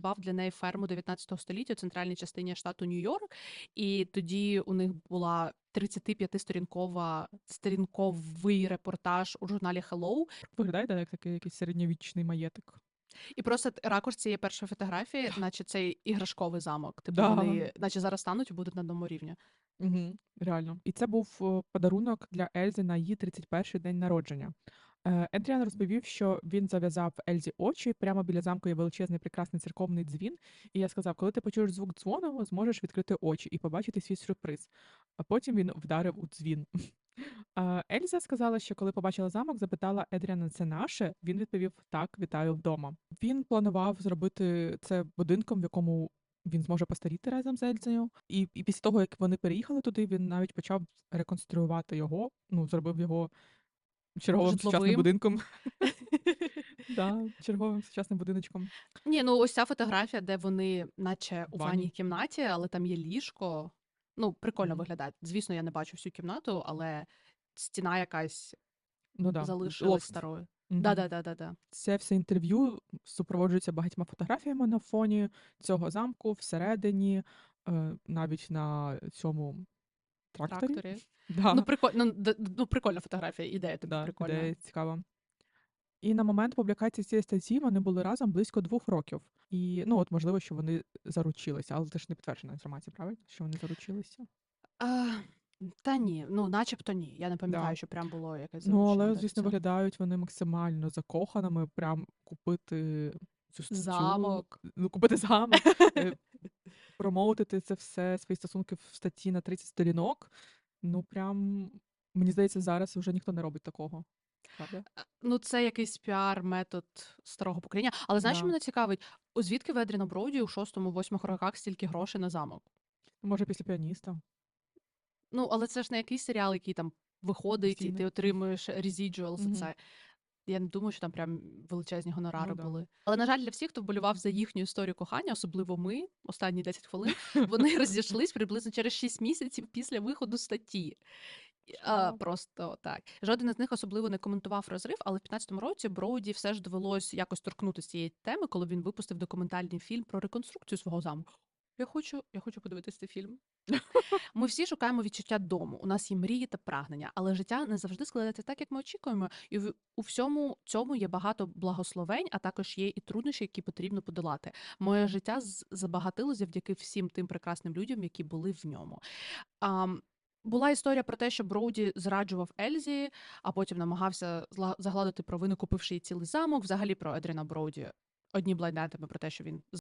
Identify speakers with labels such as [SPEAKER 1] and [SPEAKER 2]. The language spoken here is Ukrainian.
[SPEAKER 1] придбав для неї ферму 19 століття у центральній частині штату Нью-Йорк, і тоді у них була 35-сторінкова сторінковий репортаж у журналі Hello.
[SPEAKER 2] Виглядає да, як такий якийсь середньовічний маєток.
[SPEAKER 1] І просто ракурс цієї першої фотографії, наче цей іграшковий замок. Типу
[SPEAKER 2] Да.
[SPEAKER 1] вони, наче зараз стануть і будуть на одному рівні.
[SPEAKER 2] Угу, реально. І це був е, подарунок для Ельзи на її 31-й день народження. Е, Едріан розповів, що він зав'язав Ельзі очі. Прямо біля замку є величезний прекрасний церковний дзвін. І я сказав, коли ти почуєш звук дзвону, зможеш відкрити очі і побачити свій сюрприз. А потім він вдарив у дзвін. Ельза сказала, що коли побачила замок, запитала Едріана, це наше. Він відповів так, вітаю вдома. Він планував зробити це будинком, в якому він зможе постаріти разом з Ельзою. І, і після того, як вони переїхали туди, він навіть почав реконструювати його. Ну, зробив його черговим сучасним будинком. Да, черговим сучасним будиночком.
[SPEAKER 1] Ні, ну ось ця фотографія, де вони, наче у
[SPEAKER 2] Ванні.
[SPEAKER 1] ванній кімнаті, але там є ліжко. Ну, прикольно виглядає. Звісно, я не бачу всю кімнату, але стіна якась
[SPEAKER 2] Ну да,
[SPEAKER 1] залишилась
[SPEAKER 2] лофт.
[SPEAKER 1] старою.
[SPEAKER 2] Мгм.
[SPEAKER 1] Да, да, да, да, да.
[SPEAKER 2] Це все інтерв'ю супроводжується багатьма фотографіями на фоні цього замку, всередині, е, навіть на цьому тракторі.
[SPEAKER 1] Тракторі.
[SPEAKER 2] Да.
[SPEAKER 1] Ну, прикольно, ну, д- ну, прикольна фотографія, ідея тобі
[SPEAKER 2] Да,
[SPEAKER 1] прикольна.
[SPEAKER 2] ідея цікава. І на момент публікації цієї статті вони були разом близько двох років. І ну от можливо, що вони заручилися, але це ж не підтверджена інформація, правильно? Що вони заручилися?
[SPEAKER 1] А, та ні, ну начебто ні. Я не пам'ятаю,
[SPEAKER 2] Да.
[SPEAKER 1] що прям було якесь
[SPEAKER 2] Ну,
[SPEAKER 1] заручення
[SPEAKER 2] але,
[SPEAKER 1] до
[SPEAKER 2] звісно,
[SPEAKER 1] цього.
[SPEAKER 2] виглядають вони максимально закоханими, прям купити цю статтю,
[SPEAKER 1] Замок.
[SPEAKER 2] ну, купити замок, е, промоутити це все, свої стосунки в статті на 30 сторінок. Ну, прям, мені здається, зараз вже ніхто не робить такого. Правда?
[SPEAKER 1] Ну, це якийсь піар-метод старого покоління. Але знаєш, що
[SPEAKER 2] Да.
[SPEAKER 1] мене цікавить? Звідки в Едріна Броуді у шостому-восьмих роках стільки грошей на замок?
[SPEAKER 2] Може, після піаніста.
[SPEAKER 1] Ну, але це ж не якийсь серіал, який там виходить, і ти отримуєш residuals.
[SPEAKER 2] Мгм.
[SPEAKER 1] Це я не думаю, що там прям величезні гонорари
[SPEAKER 2] Ну да.
[SPEAKER 1] були. Але на жаль, для всіх, хто вболівав за їхню історію кохання, особливо ми, останні 10 хвилин, вони розійшлись приблизно через 6 місяців після виходу статті. А, просто так. Жоден із них особливо не коментував розрив, але в 15-му році Броуді все ж довелось якось торкнутися цієї теми, коли він випустив документальний фільм про реконструкцію свого замку. Я хочу, я хочу подивитися цей фільм. Ми всі шукаємо відчуття дому. У нас є мрії та прагнення, але життя не завжди складається так, як ми очікуємо. І в- у всьому цьому є багато благословень, а також є і труднощі, які потрібно подолати. Моє життя забагатило завдяки всім тим прекрасним людям, які були в ньому. Ам, була історія про те, що Броуді зраджував Ельзі, а потім намагався загладити провину, купивши їй цілий замок. Взагалі про Едріна Броуді одні блайдатами про те, що він